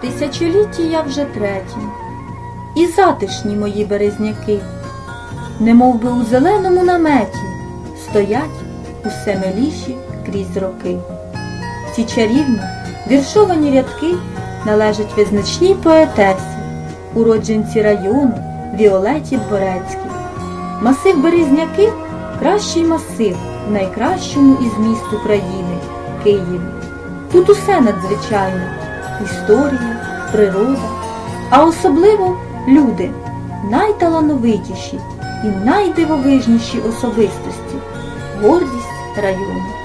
Тисячолітті я вже третім, і затишні мої березняки, немов би у зеленому наметі, стоять усе миліші крізь роки. Ці чарівні віршовані рядки належать визначній поетесі, уродженці району Віолеті Дворецькій. Масив Березняки кращий масив в найкращому із міст України Києві. Тут усе надзвичайне історія, природа, а особливо люди, найталановитіші і найдивовижніші особистості, гордість району.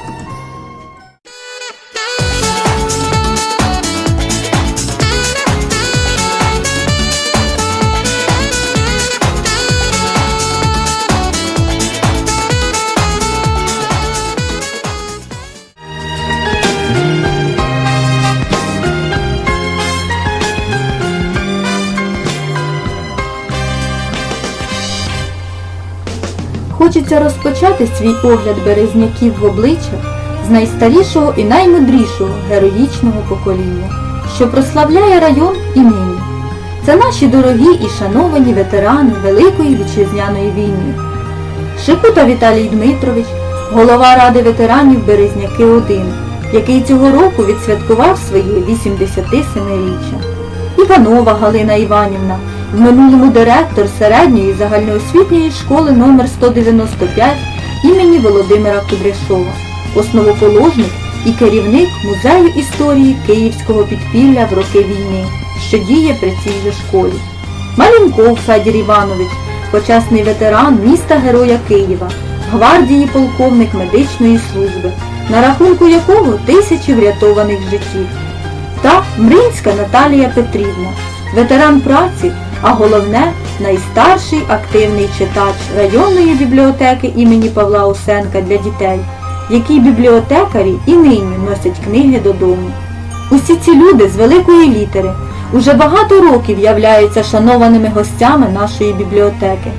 Хочеться розпочати свій огляд березняків в обличчях з найстарішого і наймудрішого героїчного покоління, що прославляє район і нині. Це наші дорогі і шановані ветерани Великої вітчизняної війни. Шикута Віталій Дмитрович, голова Ради ветеранів Березняки 1, який цього року відсвяткував своє 87-річчя. Іванова Галина Іванівна, в минулому директор середньої загальноосвітньої школи номер 195 імені Володимира Кудряшова, основоположник і керівник Музею історії Київського підпілля в роки війни, що діє при цій же школі. Малюнков Федір Іванович, почесний ветеран міста Героя Києва, гвардії полковник медичної служби, на рахунку якого тисячі врятованих життів та Мринська Наталія Петрівна, ветеран праці, а головне найстарший активний читач районної бібліотеки імені Павла Усенка для дітей, які бібліотекарі і нині носять книги додому. Усі ці люди з великої літери уже багато років являються шанованими гостями нашої бібліотеки.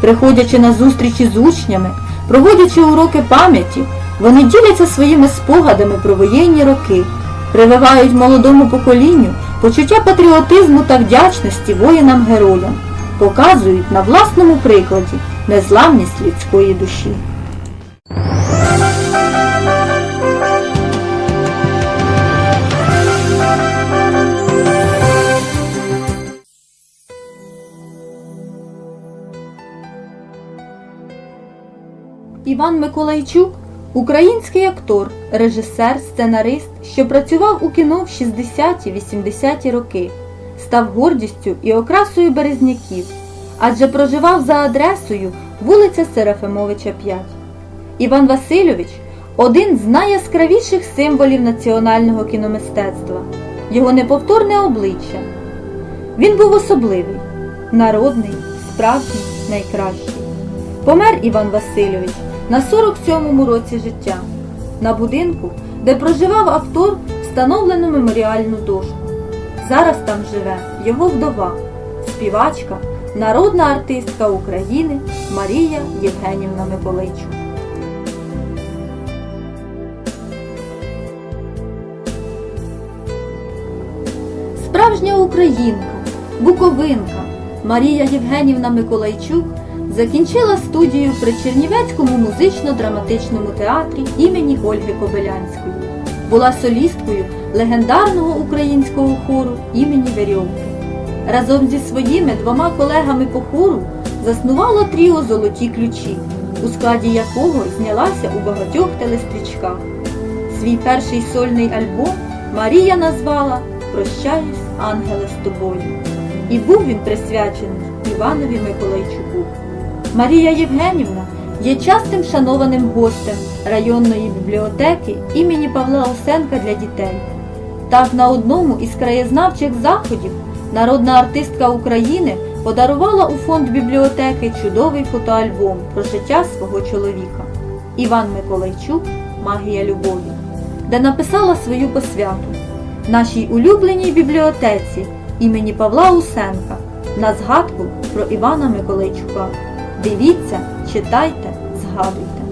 Приходячи на зустрічі з учнями, проводячи уроки пам'яті, вони діляться своїми спогадами про воєнні роки прививають молодому поколінню почуття патріотизму та вдячності воїнам-героям, показують на власному прикладі незламність людської душі. Іван Миколайчук Український актор, режисер, сценарист, що працював у кіно в 60-80-ті роки, став гордістю і окрасою березняків, адже проживав за адресою вулиця Серафимовича 5. Іван Васильович один з найяскравіших символів національного кіномистецтва, його неповторне обличчя. Він був особливий, народний, справжній, найкращий. Помер Іван Васильович на 47-му році життя. На будинку, де проживав автор, встановлено меморіальну дошку. Зараз там живе його вдова, співачка, народна артистка України Марія Євгенівна Миколайчук. Справжня українка, буковинка Марія Євгенівна Миколайчук закінчила студію при Чернівецькому музично-драматичному театрі імені Ольги Кобилянської. Була солісткою легендарного українського хору імені Верьовки. Разом зі своїми двома колегами по хору заснувала тріо Золоті ключі, у складі якого знялася у багатьох телестрічках. Свій перший сольний альбом Марія назвала Прощаюсь, ангеле, з тобою. І був він присвячений Іванові Миколайчуку. Марія Євгенівна є частим шанованим гостем районної бібліотеки імені Павла Осенка для дітей. Так, на одному із краєзнавчих заходів народна артистка України подарувала у фонд бібліотеки чудовий фотоальбом про життя свого чоловіка Іван Миколайчук Магія любові, де написала свою посвяту нашій улюбленій бібліотеці імені Павла Усенка на згадку про Івана Миколайчука. Дивіться, читайте, згадуйте.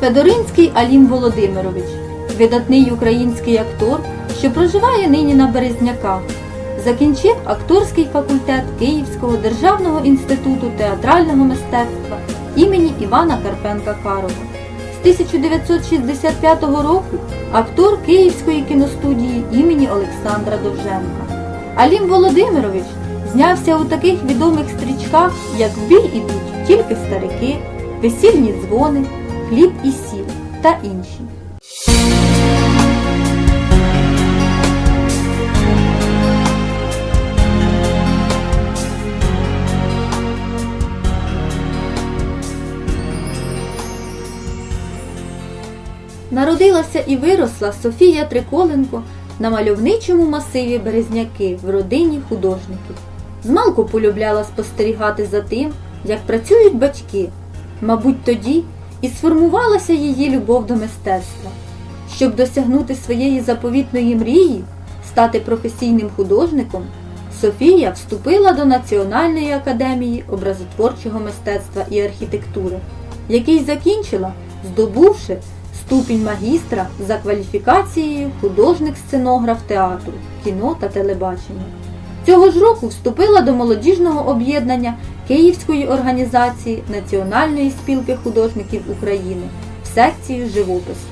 Федоринський Алім Володимирович, видатний український актор, що проживає нині на Березняках. Закінчив акторський факультет Київського державного інституту театрального мистецтва імені Івана Карпенка Карова. З 1965 року актор Київської кіностудії імені Олександра Довженка. Алім Володимирович знявся у таких відомих стрічках, як «В бій ідуть тільки старики, весільні дзвони, хліб і сіль та інші. Народилася і виросла Софія Триколенко на мальовничому масиві Березняки в родині художників. Змалку полюбляла спостерігати за тим, як працюють батьки. Мабуть, тоді і сформувалася її любов до мистецтва. Щоб досягнути своєї заповітної мрії, стати професійним художником, Софія вступила до Національної академії образотворчого мистецтва і архітектури, який закінчила, здобувши ступінь магістра за кваліфікацією художник-сценограф театру, кіно та телебачення. Цього ж року вступила до молодіжного об'єднання Київської організації Національної спілки художників України в секцію живопису.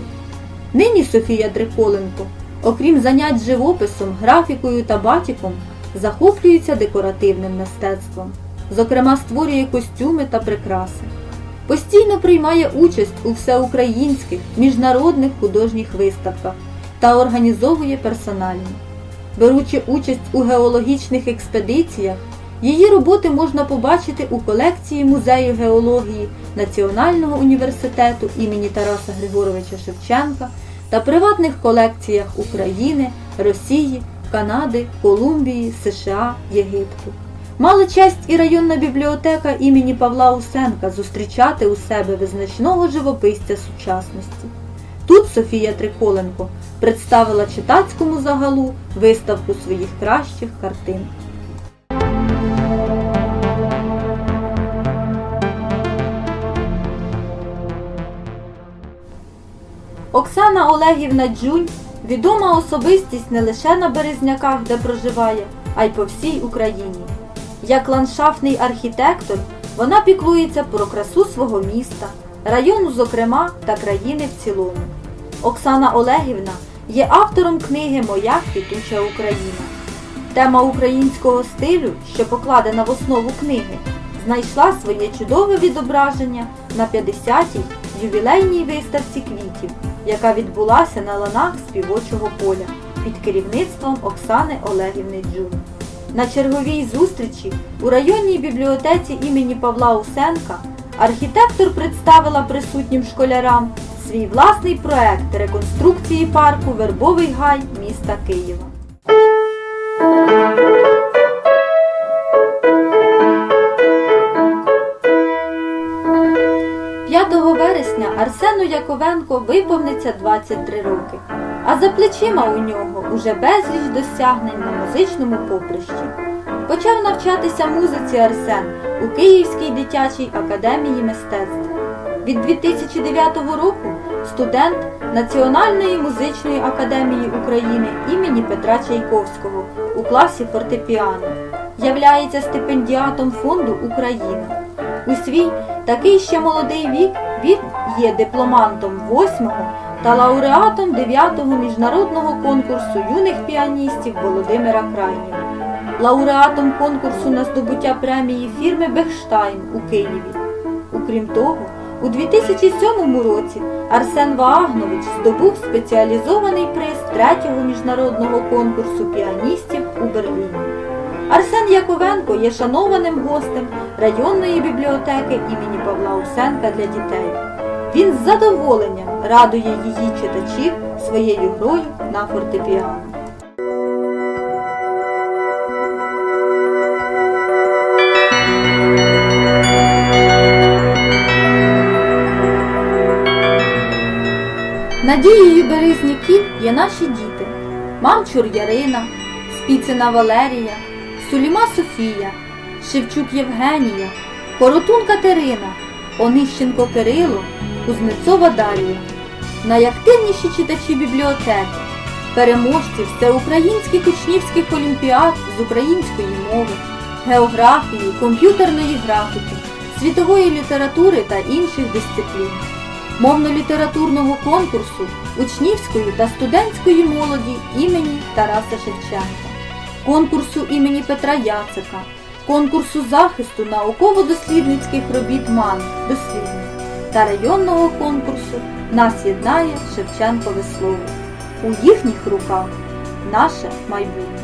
Нині Софія Дриколенко, окрім занять живописом, графікою та батіком, захоплюється декоративним мистецтвом. Зокрема, створює костюми та прикраси. Постійно приймає участь у всеукраїнських міжнародних художніх виставках та організовує персональні. Беручи участь у геологічних експедиціях, її роботи можна побачити у колекції Музею геології Національного університету імені Тараса Григоровича Шевченка та приватних колекціях України, Росії, Канади, Колумбії, США, Єгипту. Мала честь і районна бібліотека імені Павла Усенка зустрічати у себе визначного живописця сучасності. Тут Софія Триколенко представила читацькому загалу виставку своїх кращих картин. Оксана Олегівна Джунь відома особистість не лише на Березняках, де проживає, а й по всій Україні. Як ландшафтний архітектор, вона піклується про красу свого міста, району, зокрема, та країни в цілому. Оксана Олегівна є автором книги Моя квітуча Україна. Тема українського стилю, що покладена в основу книги, знайшла своє чудове відображення на 50-й ювілейній виставці квітів, яка відбулася на ланах співочого поля під керівництвом Оксани Олегівни Джун. На черговій зустрічі у районній бібліотеці імені Павла Усенка архітектор представила присутнім школярам свій власний проект реконструкції парку Вербовий гай міста Києва. 5 вересня Арсену Яковенко виповниться 23 роки, а за плечима у нього уже безліч досягнень на музичному поприщі. Почав навчатися музиці Арсен у Київській дитячій академії мистецтв. Від 2009 року студент Національної музичної академії України імені Петра Чайковського у класі фортепіано. Являється стипендіатом фонду Україна. У свій такий ще молодий вік він є дипломантом 8-го та лауреатом 9-го міжнародного конкурсу юних піаністів Володимира Крайнєва, лауреатом конкурсу на здобуття премії фірми Бехштайн у Києві. Окрім того, у 2007 році Арсен Ваагнович здобув спеціалізований приз 3-го міжнародного конкурсу піаністів у Берліні. Арсен Яковенко є шанованим гостем районної бібліотеки імені Павла Усенка для дітей. Він з задоволенням радує її читачів своєю грою на фортепіано. Надією березняків є наші діти. Мамчур Ярина, Спіцина Валерія, Суліма Софія, Шевчук Євгенія, Коротун Катерина, Онищенко Кирило, Кузнецова Дар'я, найактивніші читачі бібліотеки, переможці всеукраїнських учнівських олімпіад з української мови, географії, комп'ютерної графіки, світової літератури та інших дисциплін, мовно-літературного конкурсу учнівської та студентської молоді імені Тараса Шевченка, конкурсу імені Петра Яцика, конкурсу захисту науково-дослідницьких робіт МАН. «Дослідник» та районного конкурсу Нас єднає Шевченкове слово. У їхніх руках наше майбутнє.